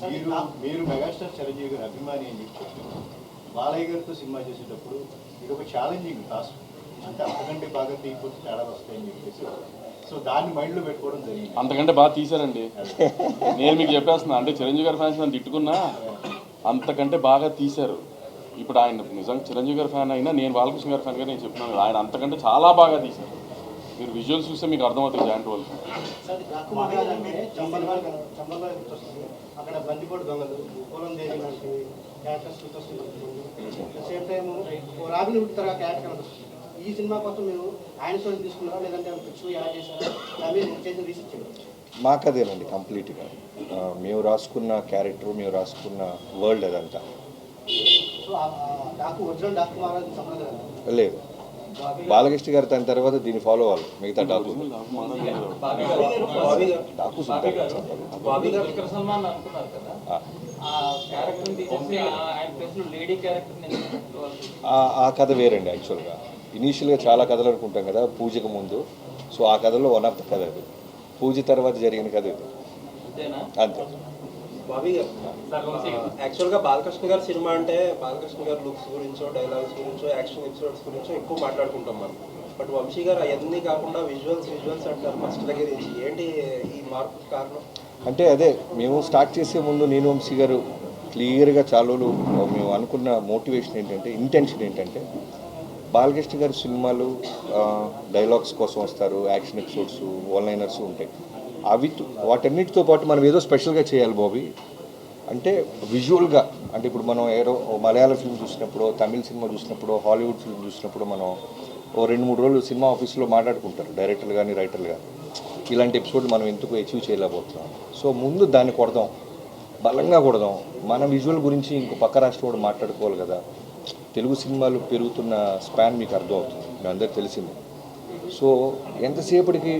మీరు మీరు మెగాస్టార్ చిరంజీవి గారు అభిమాని అని చెప్పి బాలయ్య గారితో సినిమా చేసేటప్పుడు ఇది ఒక ఛాలెంజింగ్ టాస్క్ అంటే అంతకంటే బాగా తీయకపోతే తేడా వస్తాయని చెప్పేసి. సో దాన్ని మైండ్లో పెట్టుకోవడం జరిగింది. అంతకంటే బాగా తీశారండి. నేను మీకు చెప్పేస్తున్నా అంటే చిరంజీవి గారి ఫ్యాన్స్ నన్ను తిట్టుకున్నా అంతకంటే బాగా తీశారు. ఇప్పుడు ఆయన నిజంగా చిరంజీవి గారి ఫ్యాన్ అయినా నేను బాలకృష్ణ గారి ఫ్యాన్ గారు నేను చెప్తున్నాను ఆయన అంతకంటే చాలా బాగా తీశారు. మీరు విజువల్స్ చూస్తే మీకు అర్థమవుతుంది జాయింట్ వాళ్ళు ఈ సినిమా కోసం మీరు ఆయన స్టోరీ తీసుకున్నారా? లేదంటే ఎలా చేశారా? కంప్లీట్గా మేము రాసుకున్న క్యారెక్టర్ మేము రాసుకున్న వరల్డ్ అదంతా. లేదు. బాలకృష్ణ గారు దాని తర్వాత దీన్ని ఫాలో అవ్వాలి. మిగతా డాకు ఆ, కథ వేరండి యాక్చువల్గా ఇనీషియల్గా చాలా కథలు అనుకుంటాం కదా పూజకు ముందు. సో ఆ కథలో వన్ ఆఫ్ ద కథ అది. పూజ తర్వాత జరిగిన కథ ఇది. అంతేనా? అంతే. బాబీ గారు యాక్చువల్గా బాలకృష్ణ గారి సినిమా అంటే బాలకృష్ణ గారి లుక్స్ గురించో డైలాగ్స్ గురించో యాక్షన్ ఎపిసోడ్స్ గురించో ఎక్కువ మాట్లాడుకుంటాం మనం. బట్ వంశీ గారు అవన్నీ కాకుండా విజువల్స్ విజువల్స్ అంటారు ఫస్ట్ దగ్గర నుంచి. ఏంటి ఈ మార్పు కారణం? అంటే అదే మేము స్టార్ట్ చేసే ముందు నేను వంశీ గారు క్లియర్గా చాలా మేము అనుకున్న మోటివేషన్ ఏంటంటే ఇంటెన్షన్ ఏంటంటే బాలకృష్ణ గారి సినిమాలు డైలాగ్స్ కోసం వస్తారు యాక్షన్ ఎపిసోడ్స్ లైనర్స్ ఉంటాయి. అవి వాటన్నిటితో పాటు మనం ఏదో స్పెషల్గా చేయాలి బాబీ. అంటే విజువల్గా అంటే ఇప్పుడు మనం ఏదో మలయాళ ఫిల్మ్ చూసినప్పుడు తమిళ సినిమా చూసినప్పుడు హాలీవుడ్ ఫిల్మ్ చూసినప్పుడు మనం ఓ రెండు మూడు రోజులు సినిమా ఆఫీస్లో మాట్లాడుకుంటారు డైరెక్టర్లు కానీ రైటర్లు కానీ ఇలాంటి ఎపిసోడ్ మనం ఎందుకు అచీవ్ చేయలేకపోతున్నాం? సో ముందు దాన్ని కొడదాం బలంగా కొడదాం. మన విజువల్ గురించి ఇంకో పక్క రాష్ట్రం కూడా మాట్లాడుకోవాలి కదా. తెలుగు సినిమాలు పెరుగుతున్న స్పాన్ మీకు అర్థమవుతుంది. మీ అందరికి తెలిసింది. సో ఎంతసేపటికి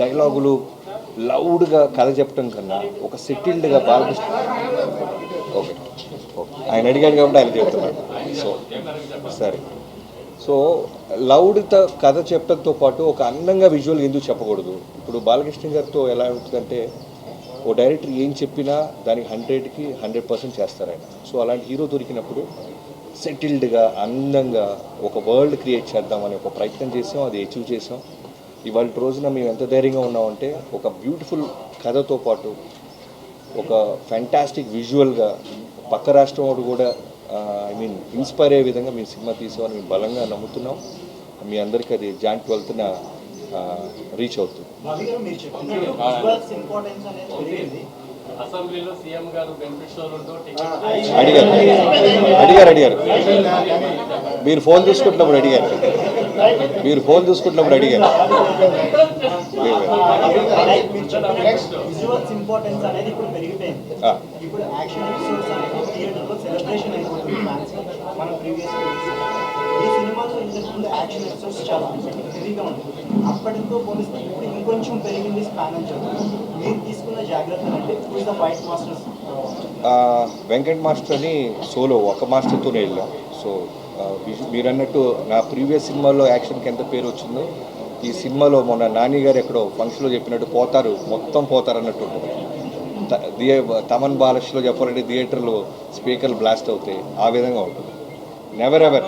డైలాగులు లౌడ్గా కథ చెప్పడం కన్నా ఒక సెటిల్డ్గా బాలకృష్ణ ఓకే. ఓకే. ఆయన అడిగాడు కాబట్టి ఆయన చెప్తున్నాడు. సో సరే. సో లౌడ్తో కథ చెప్పడంతో పాటు ఒక అందంగా విజువల్ ఎందుకు చెప్పకూడదు? ఇప్పుడు బాలకృష్ణ గారితో ఎలా ఉంటుందంటే ఓ డైరెక్టర్ ఏం చెప్పినా దానికి హండ్రెడ్కి హండ్రెడ్ పర్సెంట్ చేస్తారు ఆయన సో అలాంటి హీరో దొరికినప్పుడు సెటిల్డ్గా అందంగా ఒక వరల్డ్ క్రియేట్ చేద్దామని ఒక ప్రయత్నం చేసాం అది అచీవ్ చేసాం. ఇవాళ రోజున మేము ఎంత ధైర్యంగా ఉన్నామంటే ఒక బ్యూటిఫుల్ కథతో పాటు ఒక ఫ్యాంటాస్టిక్ విజువల్గా పక్క రాష్ట్రం వాడు కూడా ఐ మీన్ ఇన్స్పైర్ అయ్యే విధంగా మేము సినిమా తీసామని మేము బలంగా నమ్ముతున్నాం. మీ అందరికీ అది జాయింట్ ట్వెల్త్న రీచ్ అవుతుంది. అసెంబ్లీలో సీఎం గారు అడిగారు. అడిగారు అడిగారు. మీరు ఫోన్ చూసుకుంటున్నప్పుడు అడిగారు. మీరు ఫోన్ చూసుకుంటున్నప్పుడు అడిగారు. విజువల్స్ ఇంపార్టెన్స్ అనేది ఇప్పుడు పెరిగిపోయింది. ఇప్పుడు యాక్షన్ ఎపిసోడ్స్ అనేది థియేటర్లో సెలబ్రేషన్ అయిపోతుంది. ఫ్యాన్స్ మనం ప్రీవియస్ ఈ సినిమాలో ఇంతకు ముందు యాక్షన్ ఎపిసోడ్స్ చాలా హెవీగా ఉంటుంది అప్పటితో పోలిస్తే ఇప్పుడు ఇంకొంచెం పెరిగింది స్పాన్ అని చెప్పారు మీరు తీసుకున్న జాగ్రత్తలు అంటే ఇప్పుడు the fight masters Venkat master అని సోలో ఒక మాస్టర్తోనే వెళ్ళాం. సో మీరు అన్నట్టు నా ప్రీవియస్ సినిమాలో యాక్షన్కి ఎంత పేరు వచ్చిందో ఈ సినిమాలో మొన్న నాని గారు ఎక్కడో ఫంక్షన్లో చెప్పినట్టు పోతారు మొత్తం పోతారు అన్నట్టు ఉంటుంది. థియే తమన్ బాలక్ష్లో చెప్పాలంటే థియేటర్లో స్పీకర్లు బ్లాస్ట్ అవుతాయి ఆ విధంగా ఉంటుంది. Never ever